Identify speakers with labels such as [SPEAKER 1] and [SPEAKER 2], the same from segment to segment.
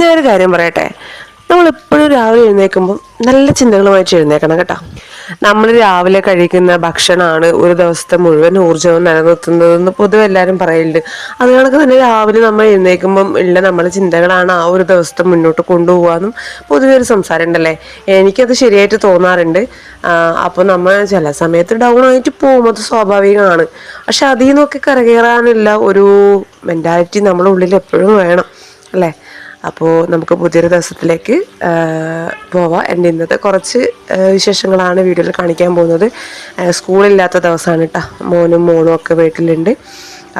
[SPEAKER 1] ഞാനൊരു കാര്യം പറയട്ടെ? നമ്മൾ എപ്പോഴും രാവിലെ എഴുന്നേൽക്കുമ്പോൾ നല്ല ചിന്തകളുമായിട്ട് എഴുന്നേക്കണം കേട്ടോ. നമ്മൾ രാവിലെ കഴിക്കുന്ന ഭക്ഷണമാണ് ഒരു ദിവസത്തെ മുഴുവൻ ഊർജവും നിലനിർത്തുന്നതെന്ന് പൊതുവെ എല്ലാവരും പറയലുണ്ട്. അത് കണക്ക് തന്നെ രാവിലെ നമ്മൾ എഴുന്നേൽക്കുമ്പം ഉള്ള നമ്മുടെ ചിന്തകളാണ് ആ ഒരു ദിവസത്തെ മുന്നോട്ട് കൊണ്ടുപോകാനും പൊതുവെ ഒരു സംസാരം ഉണ്ടല്ലേ? എനിക്കത് ശരിയായിട്ട് തോന്നാറുണ്ട്. അപ്പോൾ നമ്മൾ ചില സമയത്ത് ഡൗൺ ആയിട്ട് പോകും അത് സ്വാഭാവികമാണ്. പക്ഷെ അതിൽ നിന്നൊക്കെ കരകയറാനുള്ള ഒരു മെന്റാലിറ്റി നമ്മുടെ ഉള്ളിൽ എപ്പോഴും വേണം അല്ലേ? അപ്പോൾ നമുക്ക് പുതിയൊരു ദിവസത്തിലേക്ക് പോവാം. എന്റെ ഇന്നത്തെ കുറച്ച് വിശേഷങ്ങളാണ് വീഡിയോയിൽ കാണിക്കാൻ പോകുന്നത്. സ്കൂളില്ലാത്ത ദിവസമാണ് കേട്ടോ മോനും മോളും ഒക്കെ വീട്ടിലുണ്ട്.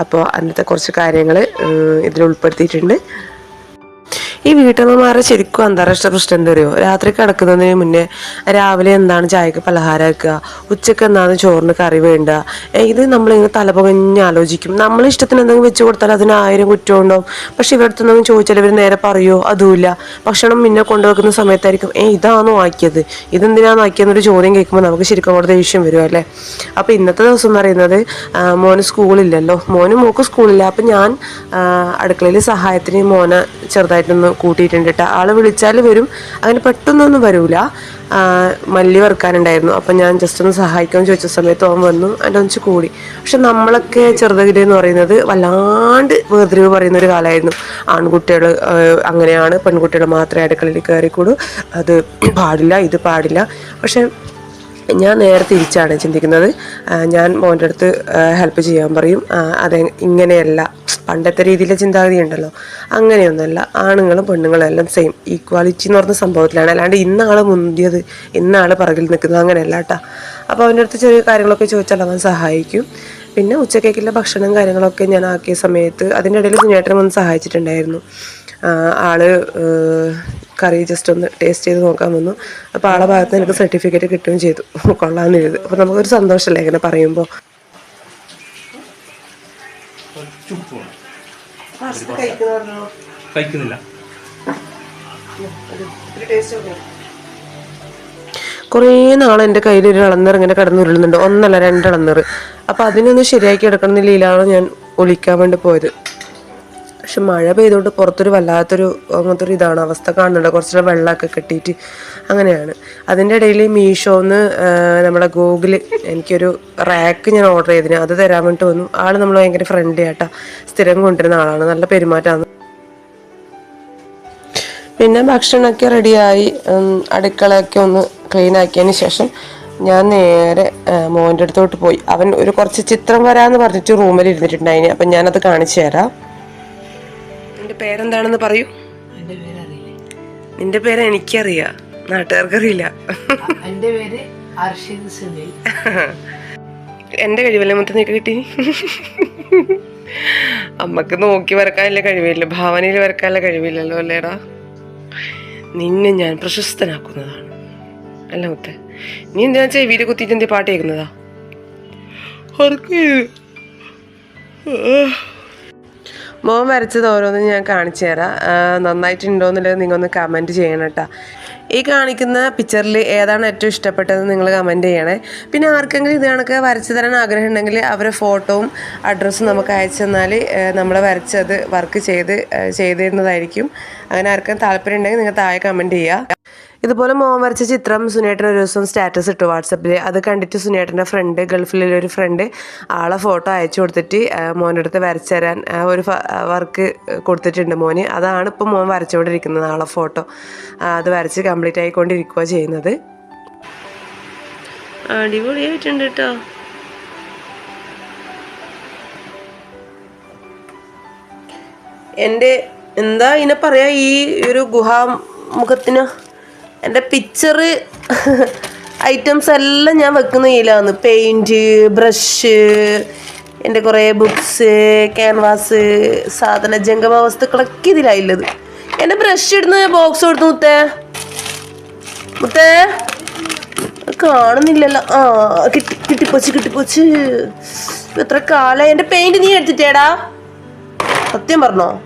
[SPEAKER 1] അപ്പോൾ അന്നത്തെ കുറച്ച് കാര്യങ്ങൾ ഇതിൽ ഉൾപ്പെടുത്തിയിട്ടുണ്ട്. ഈ വീട്ടമ്മമാരെ ശരിക്കും അന്താരാഷ്ട്ര പ്രശ്നം എന്താ പറയുക രാത്രി കിടക്കുന്നതിന് മുന്നേ രാവിലെ എന്താണ് ചായക്ക് പലഹാരം ആക്കുക ഉച്ചയ്ക്ക് എന്താണ് ചോറിന് കറി വേണ്ട ഇത് നമ്മളിങ്ങനെ തലപകഞ്ഞ് ആലോചിക്കും. നമ്മൾ ഇഷ്ടത്തിന് എന്തെങ്കിലും വെച്ച് കൊടുത്താൽ അതിന് ആയിരം കുറ്റം ഉണ്ടാവും പക്ഷെ ഇവരുടെ എന്തെങ്കിലും ചോദിച്ചാൽ ഇവർ നേരെ പറയുമോ അതുമില്ല. ഭക്ഷണം പിന്നെ കൊണ്ടുവെക്കുന്ന സമയത്തായിരിക്കും ഏ ഇതാണോ ആക്കിയത്? ഇതെന്തിനാണ് ആക്കിയെന്നൊരു ചോദ്യം കേൾക്കുമ്പോൾ നമുക്ക് ശരിക്കും അവിടെ ദേഷ്യം വരും അല്ലേ? അപ്പോൾ ഇന്നത്തെ ദിവസം എന്ന് പറയുന്നത് മോന് സ്കൂളില്ലല്ലോ. മോന് മോക്ക് സ്കൂളില്ല. അപ്പം ഞാൻ അടുക്കളയിൽ സഹായത്തിന് മോനെ ചെറുതായിട്ടൊന്ന് കൂട്ടിയിട്ടുണ്ട് കേട്ടോ ആൾ വിളിച്ചാൽ വരും. അങ്ങനെ പെട്ടെന്നൊന്നും വരൂല. മല്ലി വറുക്കാനുണ്ടായിരുന്നു. അപ്പം ഞാൻ ജസ്റ്റ് ഒന്ന് സഹായിക്കാൻ ചോദിച്ച സമയത്ത് അവൻ വന്നു. അതിന്റെ ഒന്നിച്ച് കൂടി. പക്ഷെ നമ്മളൊക്കെ ചെറുതകിടെ എന്ന് പറയുന്നത് വല്ലാണ്ട് വേർതിരിവ് പറയുന്ന ഒരു കാലമായിരുന്നു. ആൺകുട്ടികൾ അങ്ങനെയാണ് പെൺകുട്ടികൾ മാത്രമേ അടുക്കളയിൽ കയറിക്കൂടൂ. അത് പാടില്ല ഇത് പാടില്ല. പക്ഷെ ഞാൻ നേരെ തിരിച്ചാണ് ചിന്തിക്കുന്നത്. ഞാൻ മോന്റെ അടുത്ത് ഹെൽപ്പ് ചെയ്യാൻ പറയും. അത് ഇങ്ങനെയല്ല. പണ്ടത്തെ രീതിയിലെ ചിന്താഗതി ഉണ്ടല്ലോ. അങ്ങനെയൊന്നുമല്ല. ആണുങ്ങളും പെണ്ണുങ്ങളും എല്ലാം സെയിം ഈക്വാലിറ്റി എന്ന് പറഞ്ഞ സംഭവത്തിലാണ്. അല്ലാണ്ട് ഇന്നാൾ മുന്തിയത് ഇന്നാൾ പിറകിൽ നിൽക്കുന്നത് അങ്ങനെയല്ല കേട്ടോ അപ്പോൾ അവന്റെ അടുത്ത് ചെറിയ കാര്യങ്ങളൊക്കെ ചോദിച്ചാൽ അവൻ സഹായിക്കും. പിന്നെ ഉച്ചക്കേക്കുള്ള ഭക്ഷണം കാര്യങ്ങളൊക്കെ ഞാൻ ആക്കിയ സമയത്ത് അതിന്റെ ഇടയിൽ കുഞ്ഞേട്ടനും ഒന്ന് സഹായിച്ചിട്ടുണ്ടായിരുന്നു. ആൾ കറി ജസ്റ്റ് ഒന്ന് ടേസ്റ്റ് ചെയ്ത് നോക്കാൻ വന്നു. അപ്പോൾ ആളെ ഭാഗത്ത് നിന്ന് എനിക്ക് സർട്ടിഫിക്കറ്റ് കിട്ടുകയും ചെയ്തു. കൊള്ളാമെന്ന് എഴുതി അപ്പോൾ നമുക്കൊരു സന്തോഷമല്ലേ ഇങ്ങനെ പറയുമ്പോൾ
[SPEAKER 2] കഴിക്കുന്നില്ല.
[SPEAKER 1] കുറേ നാൾ എന്റെ കയ്യിൽ ഒരു ഇളന്നർ ഇങ്ങനെ കിടന്നുരുളുന്നുണ്ട്. ഒന്നല്ല രണ്ട് ഇളന്നർ അപ്പോൾ അതിനൊന്ന് ശരിയാക്കി എടുക്കുന്ന നിലയിലാണ് ഞാൻ ഒളിക്കാൻ വേണ്ടി പോയത്. പക്ഷെ മഴ പെയ്തുകൊണ്ട് പുറത്തൊരു വല്ലാത്തൊരു അങ്ങനത്തെ ഒരു ഇതാണ് അവസ്ഥ കാണുന്നുണ്ട്. കുറച്ചുകൂടെ വെള്ളമൊക്കെ കെട്ടിയിട്ട് അങ്ങനെയാണ്. അതിന്റെ ഇടയിൽ മീഷോന്ന് നമ്മളെ ഗൂഗിൾ എനിക്കൊരു റാക്ക് ഞാൻ ഓർഡർ ചെയ്തിന്. അത് തരാൻ വേണ്ടിട്ട് വന്നു. ആൾ നമ്മൾ ഭയങ്കര ഫ്രണ്ട്ലി ആട്ടാ സ്ഥിരം കൊണ്ടുവരുന്ന ആളാണ്. നല്ല പെരുമാറ്റമാണ്. പിന്നെ ഭക്ഷണമൊക്കെ റെഡിയായി. അടുക്കളയൊക്കെ ഒന്ന് ക്ലീൻ ആക്കിയതിന് ശേഷം ഞാൻ നേരെ മോന്റെ അടുത്തോട്ട് പോയി. അവൻ ഒരു കുറച്ച് ചിത്രം വരാമെന്ന് പറഞ്ഞിട്ട് റൂമിൽ ഇരുന്നിട്ടുണ്ടായിന്. അപ്പം ഞാനത് കാണിച്ചു തരാം. നിന്റെ പേരെന്താണെന്ന് പറയൂ.
[SPEAKER 3] എന്റെ പേര് അറിയില്ല
[SPEAKER 1] നിന്റെ പേര് എനിക്കറിയാം. നാട്ടുകാർക്കറിയില്ല.
[SPEAKER 3] എന്റെ പേര് അർഷിദ് സുനിൽ.
[SPEAKER 1] എന്റെ കഴിവല്ലേ മൊത്തം നിനക്ക് കിട്ടി? അമ്മയ്ക്ക് നോക്കി വരക്കാനല്ലേ കഴിവില്ല. ഭാവനയിൽ വരക്കാനല്ലേ കഴിവില്ലല്ലോ അല്ലേടാ? നിന്നെ ഞാൻ പ്രശസ്തനാക്കുന്നതാണ്. അല്ല മുത്തേ നീ എന്താ ചെവിയിൽ കുത്തിയിട്ട് എന്തി പാട്ട് കേൾക്കുന്നതാ? മോൻ വരച്ചത് ഓരോന്നും ഞാൻ കാണിച്ചു തരാം. നന്നായിട്ടുണ്ടോ എന്നുള്ളത് നിങ്ങൾ ഒന്ന് കമന്റ് ചെയ്യണം കേട്ടോ. ഈ കാണിക്കുന്ന പിക്ചറിൽ ഏതാണ് ഏറ്റവും ഇഷ്ടപ്പെട്ടത് നിങ്ങൾ കമന്റ് ചെയ്യണേ. പിന്നെ ആർക്കെങ്കിലും ഇത് കണക്ക് വരച്ചു തരാൻ ആഗ്രഹം ഉണ്ടെങ്കിൽ അവരെ ഫോട്ടോവും അഡ്രസ്സും നമുക്ക് അയച്ചു തന്നാൽ നമ്മൾ വരച്ചത് വർക്ക് ചെയ്ത് ചെയ്തിരുന്നതായിരിക്കും. അങ്ങനെ ആർക്കും താല്പര്യം ഉണ്ടെങ്കിൽ നിങ്ങൾ താഴെ കമന്റ് ചെയ്യുക. ഇതുപോലെ മോൻ വരച്ച ചിത്രം സുനേട്ടൻ ഒരു ദിവസം സ്റ്റാറ്റസ് ഇട്ടു വാട്സപ്പിൽ അത് കണ്ടിട്ട് സുനേട്ടന്റെ ഫ്രണ്ട് ഗൾഫിലുള്ള ഒരു ഫ്രണ്ട് ആളെ ഫോട്ടോ അയച്ചു കൊടുത്തിട്ട് മോന്റെ അടുത്ത് വരച്ചു തരാൻ ഒരു വർക്ക് കൊടുത്തിട്ടുണ്ട് മോന്. അതാണ് ഇപ്പോൾ മോൻ വരച്ചുകൊണ്ടിരിക്കുന്നത് ആളെ ഫോട്ടോ അത് വരച്ച് കംപ്ലീറ്റ് ആയിക്കൊണ്ടിരിക്കുക ചെയ്യുന്നത്. അടിപൊളിയായിട്ടുണ്ട് കേട്ടോ എന്റെ എന്താ ഇതിനെ പറയാ ഈ ഒരു ഗുഹാമുഖത്തിന്? എന്റെ പിക്ചർ ഐറ്റംസ് എല്ലാം ഞാൻ വെക്കുന്ന ഇതിലാണ് പെയിന്റ് ബ്രഷ് എന്റെ കുറേ ബുക്സ് ക്യാൻവാസ് സാധന ജംഗമ വസ്തുക്കളൊക്കെ ഇതിലായുള്ളത്. എന്റെ ബ്രഷ് ഇടുന്ന ബോക്സ് കൊടുത്തു മുത്തേ. മുത്തേ. കാണുന്നില്ലല്ലോ. ആ കിട്ടി കിട്ടിപ്പോച്ച് കിട്ടിപ്പോച്ച്. എത്ര കാലം എന്റെ പെയിന്റ് നീ എടുത്തിട്ടേടാ. സത്യം പറഞ്ഞോ?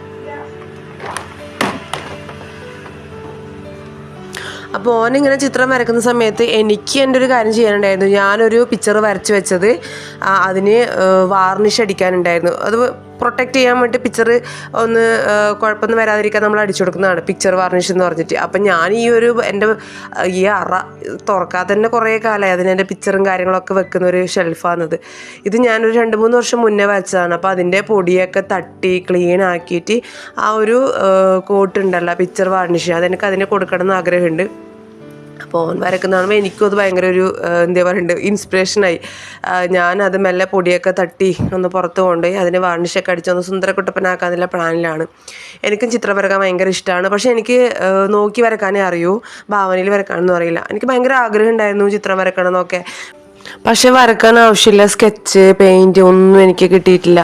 [SPEAKER 1] അപ്പോൾ ഓനിങ്ങനെ ചിത്രം വരക്കുന്ന സമയത്ത് എനിക്ക് എന്റെ ഒരു കാര്യം ചെയ്യാനുണ്ടായിരുന്നു. ഞാനൊരു പിക്ചർ വരച്ച് വെച്ചത് അതിന് വാർണിഷ് അടിക്കാനുണ്ടായിരുന്നു. അത് പ്രൊട്ടക്റ്റ് ചെയ്യാൻ വേണ്ടി പിക്ചർ ഒന്ന് കുഴപ്പമൊന്നും വരാതിരിക്കാൻ നമ്മൾ അടിച്ചു കൊടുക്കുന്നതാണ്. പിക്ചർ വാർണിഷ് എന്ന് പറഞ്ഞിട്ട്. അപ്പം ഞാൻ ഈ ഒരു എന്റെ ഈ അറ തുറക്കാതെ തന്നെ കുറേ കാലമായി അതിന് എന്റെ പിക്ചറും കാര്യങ്ങളൊക്കെ വെക്കുന്ന ഒരു ഷെൽഫാണത് ഇത് ഞാനൊരു രണ്ട് മൂന്ന് വർഷം മുന്നേ വരച്ചതാണ്. അപ്പോൾ അതിന്റെ പൊടിയൊക്കെ തട്ടി ക്ലീൻ ആക്കിയിട്ട് ആ ഒരു കോട്ട് ഉണ്ടല്ലോ പിക്ചർ വാർണിഷ് അതെനിക്ക് അതിന് കൊടുക്കണം എന്ന് ആഗ്രഹമുണ്ട്. അപ്പോൾ ഓൻ വരക്കുന്ന കാണുമ്പോൾ എനിക്കും അത് ഭയങ്കര ഒരു എന്താ പറയുക ഇൻസ്പിറേഷനായി ഞാനത് മെല്ലെ പൊടിയൊക്കെ തട്ടി ഒന്ന് പുറത്ത് കൊണ്ടുപോയി അതിന് വാർണിഷൊക്കെ ഒന്ന് സുന്ദരക്കുട്ടപ്പനാക്കാന്നുള്ള പ്ലാനിലാണ് എനിക്കും ചിത്രം വരക്കാൻ ഭയങ്കര ഇഷ്ടമാണ്. പക്ഷേ എനിക്ക് നോക്കി വരക്കാനേ അറിയൂ ഭാവനയിൽ വരക്കാനൊന്നും അറിയില്ല. എനിക്ക് ഭയങ്കര ആഗ്രഹം ഉണ്ടായിരുന്നു ചിത്രം വരക്കണം എന്നൊക്കെ പക്ഷെ വരക്കാൻ ആവശ്യമില്ല. സ്കെച്ച് പെയിന്റ് ഒന്നും എനിക്ക് കിട്ടിയിട്ടില്ല.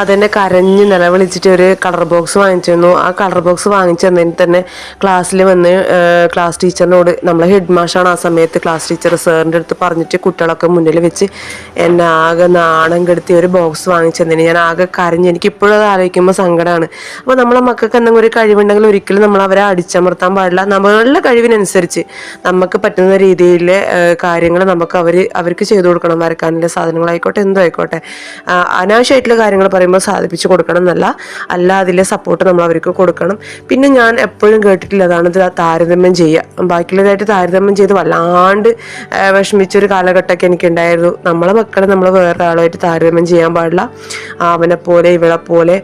[SPEAKER 1] അതെന്നെ കരഞ്ഞ് നിലവിളിച്ചിട്ട് ഒരു കളർ ബോക്സ് വാങ്ങിച്ചിരുന്നു ആ കളർ ബോക്സ് വാങ്ങിച്ചു തന്നതിന് തന്നെ ക്ലാസ്സിൽ വന്ന് ക്ലാസ് ടീച്ചറിനോട് നമ്മളെ ഹെഡ് മാഷാണ് ആ സമയത്ത് ക്ലാസ് ടീച്ചർ സാറിന്റെ അടുത്ത് പറഞ്ഞിട്ട് കുട്ടികളൊക്കെ മുന്നിൽ വെച്ച് എന്നെ ആകെ നാണം കെടുത്തി ഒരു ബോക്സ് വാങ്ങിച്ചു തന്നതിന് ഞാൻ ആകെ കരഞ്ഞ് എനിക്ക് ഇപ്പോഴും അത് ആലോചിക്കുമ്പോൾ സങ്കടമാണ് അപ്പോൾ നമ്മളെ മക്കൾക്ക് എന്തെങ്കിലും ഒരു കഴിവുണ്ടെങ്കിൽ ഒരിക്കലും നമ്മൾ അവരെ അടിച്ചമർത്താൻ പാടില്ല. നമ്മളുടെ കഴിവിനനുസരിച്ച് നമുക്ക് പറ്റുന്ന രീതിയിലെ കാര്യങ്ങൾ നമുക്ക് അവർ അവർക്ക് ചെയ്തു കൊടുക്കണം വരക്കാനുള്ള സാധനങ്ങളായിക്കോട്ടെ എന്തോ ആയിക്കോട്ടെ അനാവശ്യമായിട്ടുള്ള കാര്യങ്ങൾ പറയുമ്പോൾ സാധിപ്പിച്ച് കൊടുക്കണം എന്നല്ല അല്ല അതിലെ സപ്പോർട്ട് നമ്മൾ അവർക്ക് കൊടുക്കണം. പിന്നെ ഞാൻ എപ്പോഴും കേട്ടിട്ടുള്ളതാണ് ഇത് താരതമ്യം ചെയ്യുക. ബാക്കിയുള്ളതായിട്ട് താരതമ്യം ചെയ്ത് വല്ലാണ്ട് വിഷമിച്ചൊരു കാലഘട്ടമൊക്കെ എനിക്കുണ്ടായിരുന്നു. നമ്മളെ മക്കളെ നമ്മൾ വേറൊരാളുമായിട്ട് താരതമ്യം ചെയ്യാൻ പാടില്ല. അവനെപ്പോലെ അവനെ പോലെ ഇവളെ പോലെ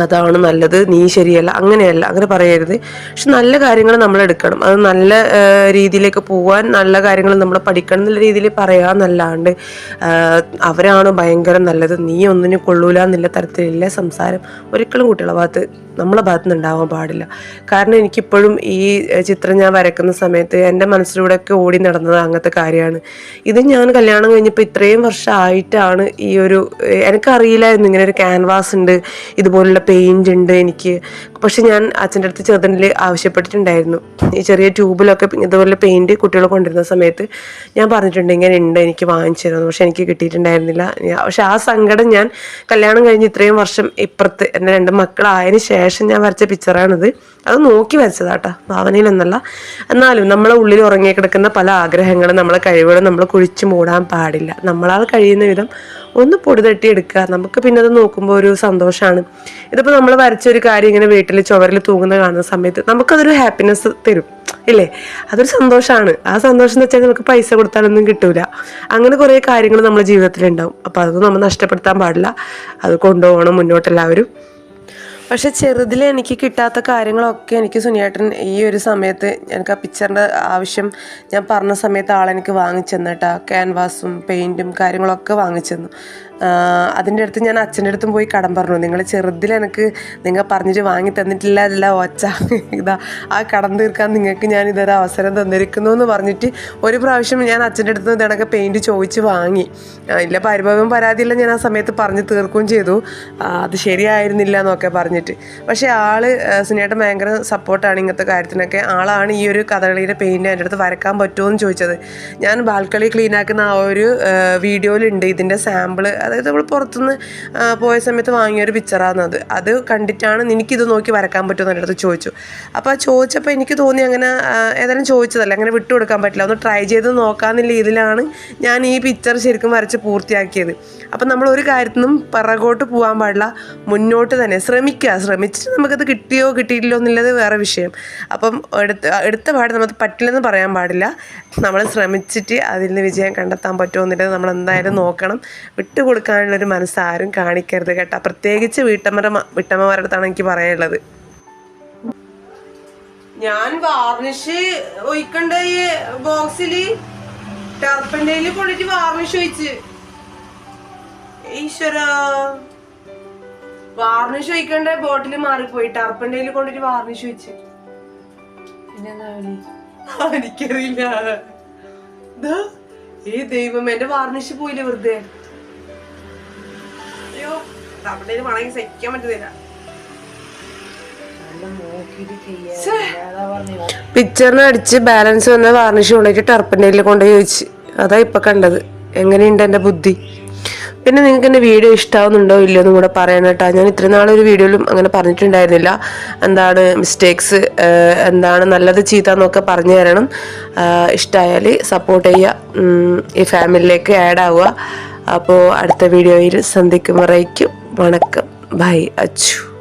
[SPEAKER 1] അതാണ് നല്ലത് നീ ശരിയല്ല അങ്ങനെയല്ല അങ്ങനെ പറയരുത്. പക്ഷെ നല്ല കാര്യങ്ങൾ നമ്മൾ എടുക്കണം. അത് നല്ല രീതിയിലേക്ക് പോവാൻ നല്ല കാര്യങ്ങൾ നമ്മൾ പഠിക്കണം എന്നുള്ള രീതിയിൽ പറയാന്നല്ലാണ്ട് ആ, അവരാണ് ഭയങ്കര നല്ലത്. നീ ഒന്നിനും കൊള്ളൂല എന്നുള്ള തരത്തിലുള്ള സംസാരം ഒരിക്കലും കുട്ടികളുടെ ഭാഗത്ത് നമ്മളെ ഭാഗത്ത് നിന്ന് ഉണ്ടാവാൻ പാടില്ല. കാരണം എനിക്കിപ്പോഴും ഈ ചിത്രം ഞാൻ വരക്കുന്ന സമയത്ത് എന്റെ മനസ്സിലൂടെയൊക്കെ ഓടി നടന്നത് അങ്ങനത്തെ കാര്യമാണ്. ഇത് ഞാൻ കല്യാണം കഴിഞ്ഞപ്പോൾ ഇത്രയും വർഷമായിട്ടാണ് ഈ ഒരു എനിക്കറിയില്ലായിരുന്നു ഇങ്ങനെ ഒരു ക്യാൻവാസ് ഉണ്ട് ഇതുപോലുള്ള പെയിന്റ് ഉണ്ട് എനിക്ക്. പക്ഷെ ഞാൻ അച്ഛന്റെ അടുത്ത് ചെറുതിൽ ആവശ്യപ്പെട്ടിട്ടുണ്ടായിരുന്നു. ഈ ചെറിയ ട്യൂബിലൊക്കെ ഇതുപോലെ പെയിന്റ് കുട്ടികൾ കൊണ്ടിരുന്ന സമയത്ത് ഞാൻ പറഞ്ഞിട്ടുണ്ട് ഇങ്ങനെ ഉണ്ട് എനിക്ക് വാങ്ങിച്ചു പക്ഷെ എനിക്ക് കിട്ടിയിട്ടുണ്ടായിരുന്നില്ല. പക്ഷെ ആ സങ്കടം ഞാൻ കല്യാണം കഴിഞ്ഞ് ഇത്രയും വർഷം ഇപ്പുറത്ത് എന്റെ രണ്ട് മക്കളായതിനു ശേഷം ഞാൻ വരച്ച പിക്ചറാണിത് അത് നോക്കി വരച്ചതാട്ടാ ഭാവനയിലൊന്നല്ല. എന്നാലും നമ്മളെ ഉള്ളിൽ ഉറങ്ങി കിടക്കുന്ന പല ആഗ്രഹങ്ങളും നമ്മളെ കഴിവുകളും നമ്മൾ കുഴിച്ചു മൂടാൻ പാടില്ല. നമ്മളാൽ കഴിയുന്ന വിധം ഒന്ന് പൊടി തട്ടി എടുക്കുക നമുക്ക് പിന്നെ അത് നോക്കുമ്പോൾ ഒരു സന്തോഷമാണ് ഇതിപ്പോൾ നമ്മൾ വരച്ചൊരു കാര്യം ഇങ്ങനെ വീട്ടിൽ ചുവരിൽ തൂങ്ങുന്ന കാണുന്ന സമയത്ത് നമുക്കതൊരു ഹാപ്പിനെസ് തരും. ഇല്ലേ? അതൊരു സന്തോഷമാണ് ആ സന്തോഷം എന്ന് വെച്ചാൽ നമുക്ക് പൈസ കൊടുത്താലൊന്നും കിട്ടൂല. അങ്ങനെ കുറേ കാര്യങ്ങൾ നമ്മുടെ ജീവിതത്തിൽ ഉണ്ടാവും. അപ്പോൾ അതൊന്നും നമ്മൾ നഷ്ടപ്പെടുത്താൻ പാടില്ല. അത് കൊണ്ടുപോകണം മുന്നോട്ടെല്ലാവരും. പക്ഷെ ചെറുതിൽ എനിക്ക് കിട്ടാത്ത കാര്യങ്ങളൊക്കെ എനിക്ക് സുനിയേട്ടൻ ഈ ഒരു സമയത്ത് എനിക്ക് ആ പിക്ചറിന്റെ ആവശ്യം ഞാൻ പറഞ്ഞ സമയത്ത് ആളെനിക്ക് വാങ്ങിച്ചു തന്നിട്ടാ ക്യാൻവാസും പെയിന്റും കാര്യങ്ങളൊക്കെ വാങ്ങിച്ചു തന്നു ആഹ് അതിന്റെ അടുത്ത് ഞാൻ അച്ഛന്റെ അടുത്തും പോയി കടം പറഞ്ഞു. നിങ്ങൾ ചെറുതിൽ എനിക്ക് നിങ്ങൾ പറഞ്ഞിട്ട് വാങ്ങി തന്നിട്ടില്ല അല്ല ഒച്ച. ഇതാ ആ കടം തീർക്കാൻ നിങ്ങൾക്ക് ഞാൻ ഇതൊരു അവസരം തന്നിരിക്കുന്നു എന്ന് പറഞ്ഞിട്ട് ഒരു പ്രാവശ്യം ഞാൻ അച്ഛന്റെ അടുത്ത് ഇതണക്കെ പെയിന്റ് ചോദിച്ച് വാങ്ങി. ഇല്ല പരിഭവം പരാതിയില്ല ഞാൻ ആ സമയത്ത് പറഞ്ഞ് തീർക്കുകയും ചെയ്തു. അത് ശരിയായിരുന്നില്ല എന്നൊക്കെ പറഞ്ഞിട്ട്. പക്ഷേ ആൾ ആ, സുനിയേട്ടൻ ഭയങ്കര സപ്പോർട്ടാണ് ഇങ്ങനത്തെ കാര്യത്തിനൊക്കെ. ആളാണ് ഈ ഒരു കഥകളിയുടെ പെയിന്റ് എന്റെ അടുത്ത് വരക്കാൻ പറ്റുമോ എന്ന് ചോദിച്ചത്. ഞാൻ ബാൽക്കളി ക്ലീൻ ആക്കുന്ന ആ ഒരു വീഡിയോയിലുണ്ട് ഇതിന്റെ സാമ്പിൾ അതായത് നമ്മൾ പുറത്തുനിന്ന് പോയ സമയത്ത് വാങ്ങിയ ഒരു പിക്ചറാണ് അത്. കണ്ടിട്ടാണ് എനിക്കിത് നോക്കി വരക്കാൻ പറ്റുമെന്ന് എന്റെ അടുത്ത് ചോദിച്ചു. അപ്പോൾ ആ ചോദിച്ചപ്പോൾ എനിക്ക് തോന്നി അങ്ങനെ ഏതായാലും ചോദിച്ചതല്ല. അങ്ങനെ വിട്ടു കൊടുക്കാൻ പറ്റില്ല. ഒന്ന് ട്രൈ ചെയ്ത് നോക്കാമെന്നുള്ള രീതിയിലാണ് ഞാൻ ഈ പിക്ചർ ശരിക്കും വരച്ച് പൂർത്തിയാക്കിയത്. അപ്പം നമ്മൾ ഒരു കാര്യത്തിനും പിറകോട്ട് പോകാൻ പാടില്ല. മുന്നോട്ട് തന്നെ ശ്രമിക്കുക. ശ്രമിച്ചിട്ട് നമുക്കത് കിട്ടിയോ കിട്ടിയില്ലോ എന്നുള്ളത് വേറെ വിഷയം. അപ്പം എടുത്ത എടുത്ത പാട് നമുക്ക് പറ്റില്ലെന്ന് പറയാൻ പാടില്ല. നമ്മൾ ശ്രമിച്ചിട്ട് അതിൽ നിന്ന് വിജയം കണ്ടെത്താൻ പറ്റുമോ എന്നുള്ളത് നമ്മൾ എന്തായാലും നോക്കണം. വിട്ടുകൊടുക്കാനുള്ളൊരു മനസ്സ് ആരും കാണിക്കരുത് കേട്ടോ. പ്രത്യേകിച്ച് വീട്ടമ്മര വീട്ടമ്മമാരുടെ അടുത്താണ് എനിക്ക് പറയാനുള്ളത്. ഞാൻ വാർണിഷ് ഒഴിക്കണ്ട ഈ ബോക്സിൽ? ടർപ്പന്റെയിൽ കൊണ്ടിട്ട് വാർണിഷ് ഒഴിച്ച്. ഈശ്വര. വാർണിഷ് ഒഴിക്കണ്ട? ബോട്ടിൽ മാറിപ്പോയി. ടർപ്പന്റെയിൽ കൊണ്ടിട്ട് വാർണിഷ് ഒഴിച്ച്. എനിക്കറിയില്ല. ഏ ദൈവം എന്റെ വാർണിഷ് പോയില്ലേ വെറുതെ? അയ്യോ വളങ്ങി വേണമെങ്കിൽ സഹിക്കാൻ പറ്റുന്നില്ല പിക്ചറിന് അടിച്ച് ബാലൻസ് വന്ന വാർണിഷ് കൊണ്ടുപോയിട്ട് ടർപ്പന്റെയിൽ കൊണ്ടുപോയി ചോദിച്ചു അതാ ഇപ്പൊ കണ്ടത്. എങ്ങനെയുണ്ട് എന്റെ ബുദ്ധി? പിന്നെ നിങ്ങൾക്ക് എന്റെ വീഡിയോ ഇഷ്ടാവുന്നുണ്ടോ ഇല്ലയോ എന്നും കൂടെ പറയണം കേട്ടോ. ഞാൻ ഇത്രയും നാളൊരു വീഡിയോയിലും അങ്ങനെ പറഞ്ഞിട്ടുണ്ടായിരുന്നില്ല. എന്താണ് മിസ്റ്റേക്സ് എന്താണ് നല്ലത് ചീത്ത എന്നൊക്കെ പറഞ്ഞു തരണം. ഇഷ്ടമായാൽ സപ്പോർട്ട് ചെയ്യുക. ഈ ഫാമിലിയിലേക്ക് ആഡ് ആവുക. അപ്പോൾ അടുത്ത വീഡിയോയിൽ സന്ധിക്കുമ്പോഴേക്കും വണക്കം. ബൈ അച്ചു.